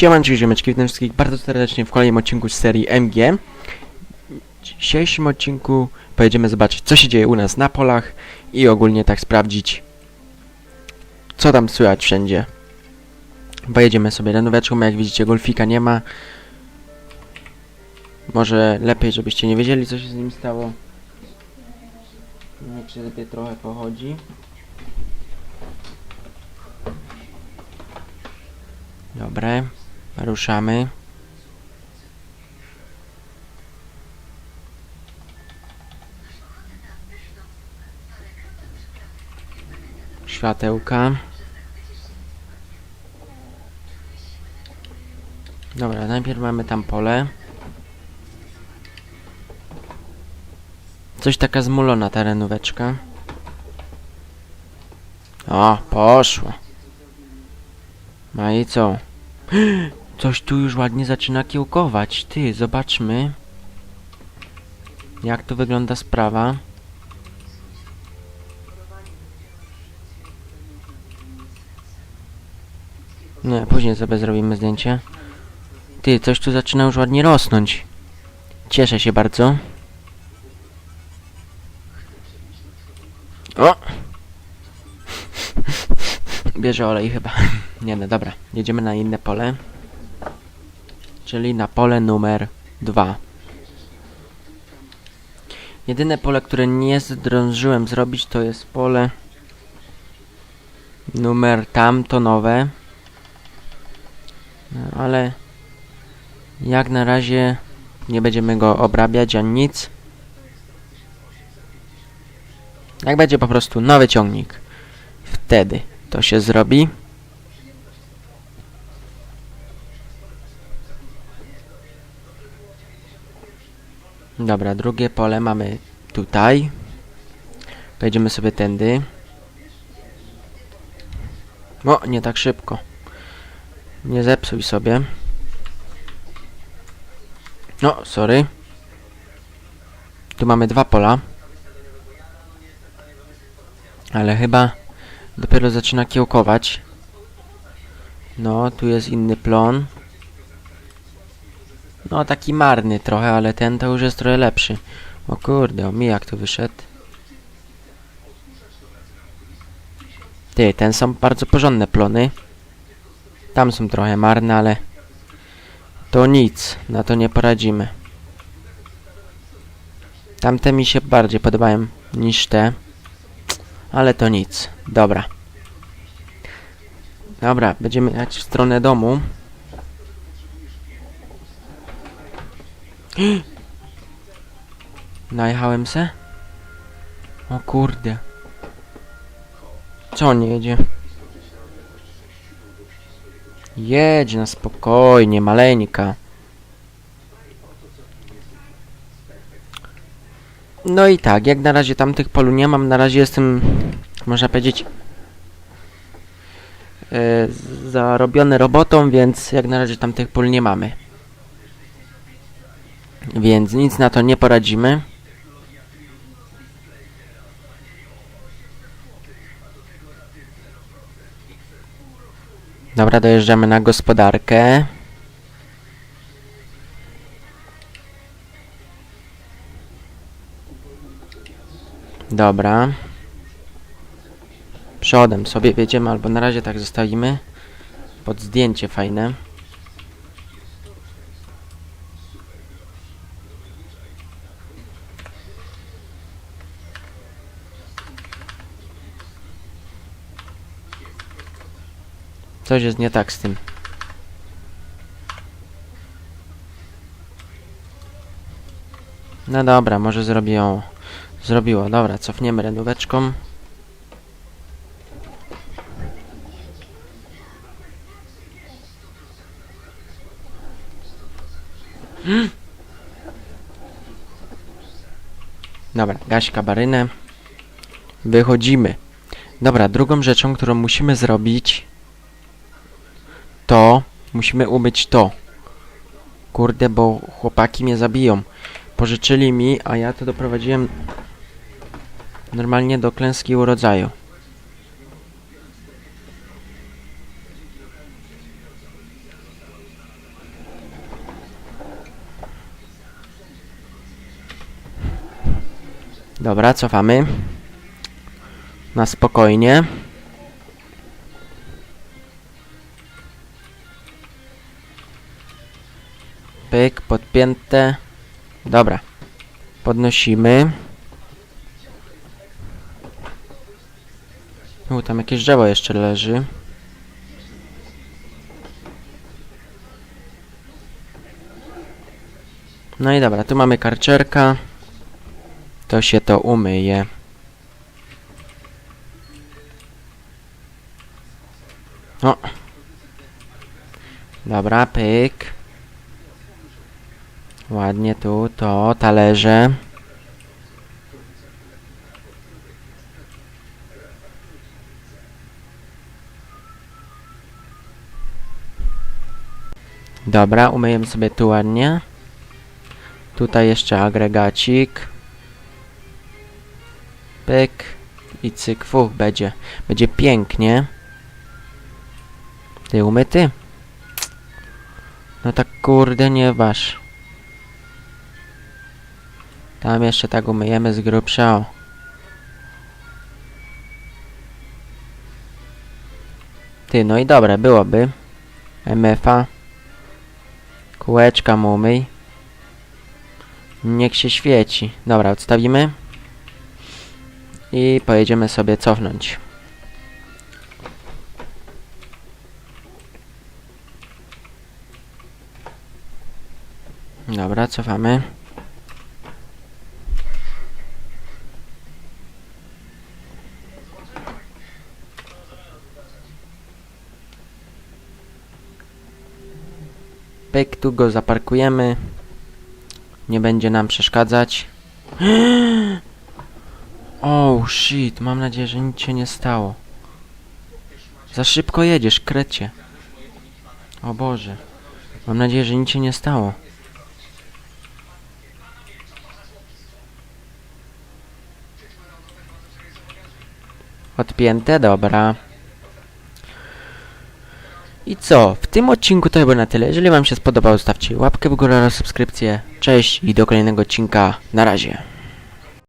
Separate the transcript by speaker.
Speaker 1: Siemanczyk, ziomeczki, witam wszystkich bardzo serdecznie w kolejnym odcinku z serii MG. W dzisiejszym odcinku pojedziemy zobaczyć, co się dzieje u nas na polach i ogólnie tak sprawdzić, co tam słychać wszędzie. Pojedziemy sobie renóweczką, jak widzicie golfika nie ma. Może lepiej, żebyście nie wiedzieli, co się z nim stało. Niech się sobie trochę pochodzi. Dobre, ruszamy. Światełka. Dobra, najpierw mamy tam pole. Coś taka zmulona ta renóweczka. O, poszło. No i co? Coś tu już ładnie zaczyna kiełkować. Ty, zobaczmy. Jak to wygląda sprawa. Nie, później sobie zrobimy zdjęcie. Ty, coś tu zaczyna już ładnie rosnąć. Cieszę się bardzo. O! Bierze olej chyba. Nie no, dobra. Jedziemy na inne pole. Czyli na pole numer dwa. Jedyne pole, które nie zdążyłem zrobić, to jest pole numer tamto nowe. No, ale jak na razie nie będziemy go obrabiać ani nic. Jak będzie po prostu nowy ciągnik, wtedy to się zrobi. Dobra, drugie pole mamy tutaj. Pojedziemy sobie tędy. O, nie tak szybko. Nie zepsuj sobie. No, sorry. Tu mamy dwa pola. Ale chyba dopiero zaczyna kiełkować. No, tu jest inny plon. No, taki marny trochę, ale ten to już jest trochę lepszy. O kurde, o mi jak to wyszedł. Ty, ten są bardzo porządne plony. Tam są trochę marne, ale... To nic, na to nie poradzimy. Tamte mi się bardziej podobają niż te. Ale to nic. Dobra. Dobra, będziemy jechać w stronę domu. Najechałem se? O kurde. Co nie jedzie? Jedź na spokojnie, maleńka. No i tak, jak na razie tamtych polu nie mam, na razie jestem, można powiedzieć, e, zarobiony robotą, więc jak na razie tamtych pól nie mamy. Więc nic na to nie poradzimy. Dobra, dojeżdżamy na gospodarkę. Dobra. Przodem sobie wiedziemy, albo na razie tak zostawimy. Pod zdjęcie fajne. Coś jest nie tak z tym. No dobra, może zrobią. Zrobiło, dobra, cofniemy renóweczką. Dobra, gaś kabarynę. Wychodzimy. Dobra, drugą rzeczą, którą musimy zrobić, to, musimy umyć to. Kurde, bo chłopaki mnie zabiją. Pożyczyli mi, a ja to doprowadziłem normalnie do klęski urodzaju. Dobra, cofamy. Na spokojnie. Pyk, podpięte. Dobra. Podnosimy. U, tam jakieś drzewo jeszcze leży. No i dobra, tu mamy karczerka. To się to umyje. O. Dobra, pyk. Ładnie tu, to, talerze. Dobra, umyjemy sobie tu ładnie. Tutaj jeszcze agregacik. Pyk. I cyk, fuch, będzie. Będzie pięknie. Ty umyty? No tak kurde nie waż. Tam jeszcze tak umyjemy z grubsza. Ty, no i dobre byłoby. MFA. Kółeczka mu umyj. Niech się świeci. Dobra, odstawimy. I pojedziemy sobie cofnąć. Dobra, cofamy. Pyk, tu go zaparkujemy. Nie będzie nam przeszkadzać. Oh shit, mam nadzieję, że nic się nie stało. Za szybko jedziesz, krecie. O Boże. Mam nadzieję, że nic się nie stało. Odpięte, dobra. I co? W tym odcinku to chyba na tyle. Jeżeli wam się spodobał, zostawcie łapkę w górę oraz subskrypcję. Cześć i do kolejnego odcinka. Na razie.